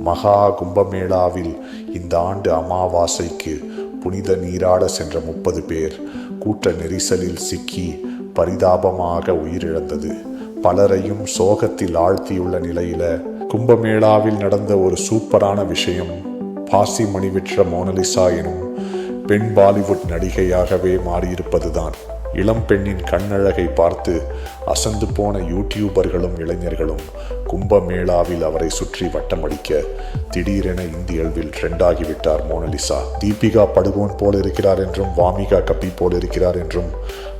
மகா கும்பமேளாவில் இந்த ஆண்டு அமாவாசைக்கு புனித நீராட சென்ற முப்பது பேர் கூட்ட நெரிசலில் சிக்கி பரிதாபமாக உயிரிழந்தது. பலரையும் சோகத்தில் ஆழ்த்தியுள்ள நிலையில கும்பமேளாவில் நடந்த ஒரு சூப்பரான விஷயம் பாசி மணிவிற்ற மோனலிசா எனும் பெண் பாலிவுட் நடிகையாகவே மாறியிருப்பதுதான். இளம் பெண்ணின் கண்ணழகை பார்த்து அசந்து போன யூடியூபர்களும் இளைஞர்களும் கும்பமேளாவில் அவரை சுற்றி வட்டமடிக்க திடீரென இந்தியளவில் ட்ரெண்டாகிவிட்டார் மோனலிசா. தீபிகா படுகோன் போல் இருக்கிறார் என்றும் வாமிகா கப்பி போல் இருக்கிறார் என்றும்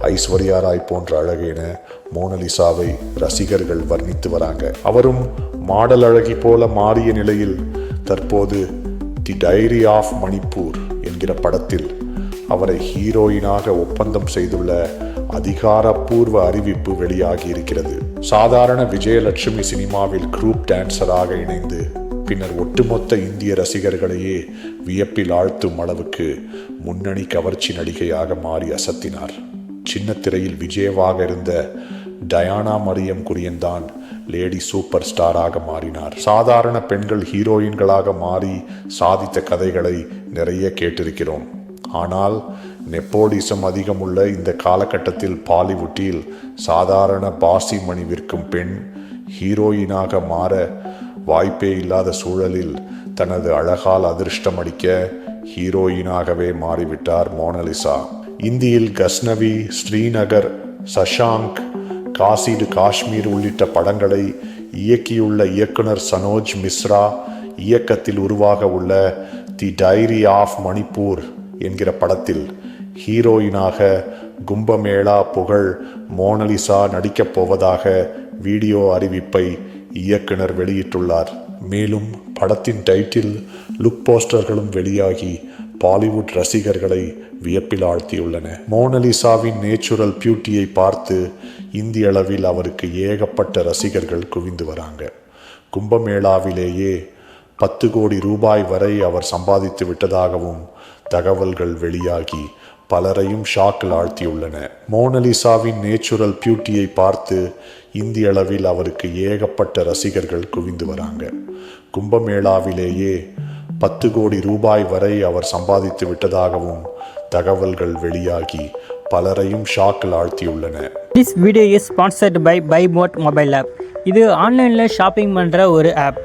ஐஸ்வர்யா ராய் போன்ற அழகென மோனலிசாவை ரசிகர்கள் வர்ணித்து வராங்க. அவரும் மாடல் அழகி போல மாறிய நிலையில் தற்போது தி டைரி ஆஃப் மணிப்பூர் என்கிற படத்தில் அவரை ஹீரோயினாக ஒப்பந்தம் செய்துள்ள அதிகாரப்பூர்வ அறிவிப்பு வெளியாகி இருக்கிறது சாதாரண விஜயலட்சுமி சினிமாவில் குரூப் டான்சராக இணைந்து பின்னர் ஒட்டுமொத்த இந்திய ரசிகர்களையே வியப்பில் ஆழ்த்தும் அளவுக்கு முன்னணி கவர்ச்சி நடிகையாக மாறி அசத்தினார். சின்ன திரையில் விஜயவாக இருந்த டயானா மரியம் குரியன்தான் லேடி சூப்பர் ஸ்டாராக மாறினார். சாதாரண பெண்கள் ஹீரோயின்களாக மாறி சாதித்த கதைகளை நிறைய கேட்டிருக்கிறோம். ஆனால் நெப்போடிசம் அதிகமுள்ள இந்த காலகட்டத்தில் பாலிவுட்டில் சாதாரண பாசி மணி விற்கும் பெண் ஹீரோயினாக மாற வாய்ப்பே இல்லாத சூழலில் தனது அழகால் அதிர்ஷ்டம் அடிக்க ஹீரோயினாகவே மாறிவிட்டார் மோனலிசா. இந்தியில் கஸ்னவி ஸ்ரீநகர் சஷாங்க் காசிடு காஷ்மீர் உள்ளிட்ட படங்களை இயக்கியுள்ள இயக்குனர் சனோஜ் மிஸ்ரா இயக்கத்தில் உருவாக உள்ள தி டைரி ஆஃப் மணிப்பூர் என்கிற படத்தில் ஹீரோயினாக கும்பமேளா புகழ் மோனலிசா நடிக்கப் போவதாக வீடியோ அறிவிப்பை இயக்குனர் வெளியிட்டுள்ளார். மேலும் படத்தின் டைட்டில் லுக் போஸ்டர்களும் வெளியாகி பாலிவுட் ரசிகர்களை வியப்பில் ஆழ்த்தியுள்ளன. மோனலிசாவின் நேச்சுரல் பியூட்டியை பார்த்து இந்திய அளவில் அவருக்கு ஏகப்பட்ட ரசிகர்கள் குவிந்து வராங்க. கும்பமேளாவிலேயே பத்து கோடி ரூபாய் வரை அவர் சம்பாதித்து விட்டதாகவும் தகவல்கள் வெளியாகி பலரையும் ஷாக்கில் ஆழ்த்தியுள்ளன. மோனலிசாவின் நேச்சுரல் பியூட்டியை பார்த்து இந்திய அளவில் அவருக்கு ஏகப்பட்ட ரசிகர்கள் குவிந்து வராங்க. கும்பமேளாவிலேயே பத்து கோடி ரூபாய் வரை அவர் சம்பாதித்து விட்டதாகவும் தகவல்கள் வெளியாகி பலரையும் ஷாக்கில் ஆழ்த்தியுள்ளன. This video is sponsored by mod mobile app இது ஆன்லைனில் ஷாப்பிங் பண்ணுற ஒரு ஆப்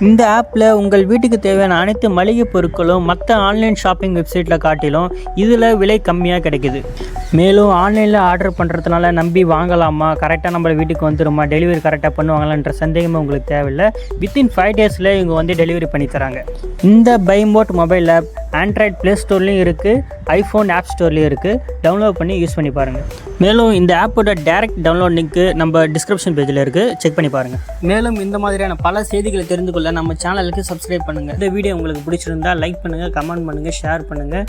இந்த ஆப்பில் உங்கள் வீட்டுக்கு தேவையான அனைத்து மளிகை பொருட்களும் மற்ற ஆன்லைன் ஷாப்பிங் வெப்சைட்டில் காட்டிலும் இதில் விலை கம்மியாக கிடைக்குது. மேலும் ஆன்லைனில் ஆர்டர் பண்ணுறதுனால நம்பி வாங்கலாமா? கரெக்டாக நம்ம வீட்டுக்கு வந்துருமா? டெலிவரி கரெக்டாக பண்ணுவாங்களான்ற சந்தேகமே உங்களுக்கு தேவையில்லை. வித்தின் ஃபைவ் டேஸில் இவங்க வந்து டெலிவரி பண்ணி தராங்க. இந்த பைமோட் மொபைல் ஆப் ஆண்ட்ராய்ட் ப்ளே ஸ்டோர்லேயும் இருக்குது ஐஃபோன் ஆப் ஸ்டோர்லேயும் இருக்குது டவுன்லோட் பண்ணி யூஸ் பண்ணி பாருங்கள் மேலும் இந்த ஆப்போட டேரக்ட் டவுன்லோட் லிங்க்கு நம்ம டிஸ்கிரிப்ஷன் பேஜில் இருக்குது செக் பண்ணி பாருங்கள் மேலும் இந்த மாதிரியான பல செய்திகளை தெரிந்து கொள்ள நம்ம சேனலுக்கு சப்ஸ்கிரைப் பண்ணுங்கள் இந்த வீடியோ உங்களுக்கு பிடிச்சிருந்தா லைக் பண்ணுங்கள் கமெண்ட் பண்ணுங்கள் ஷேர் பண்ணுங்கள்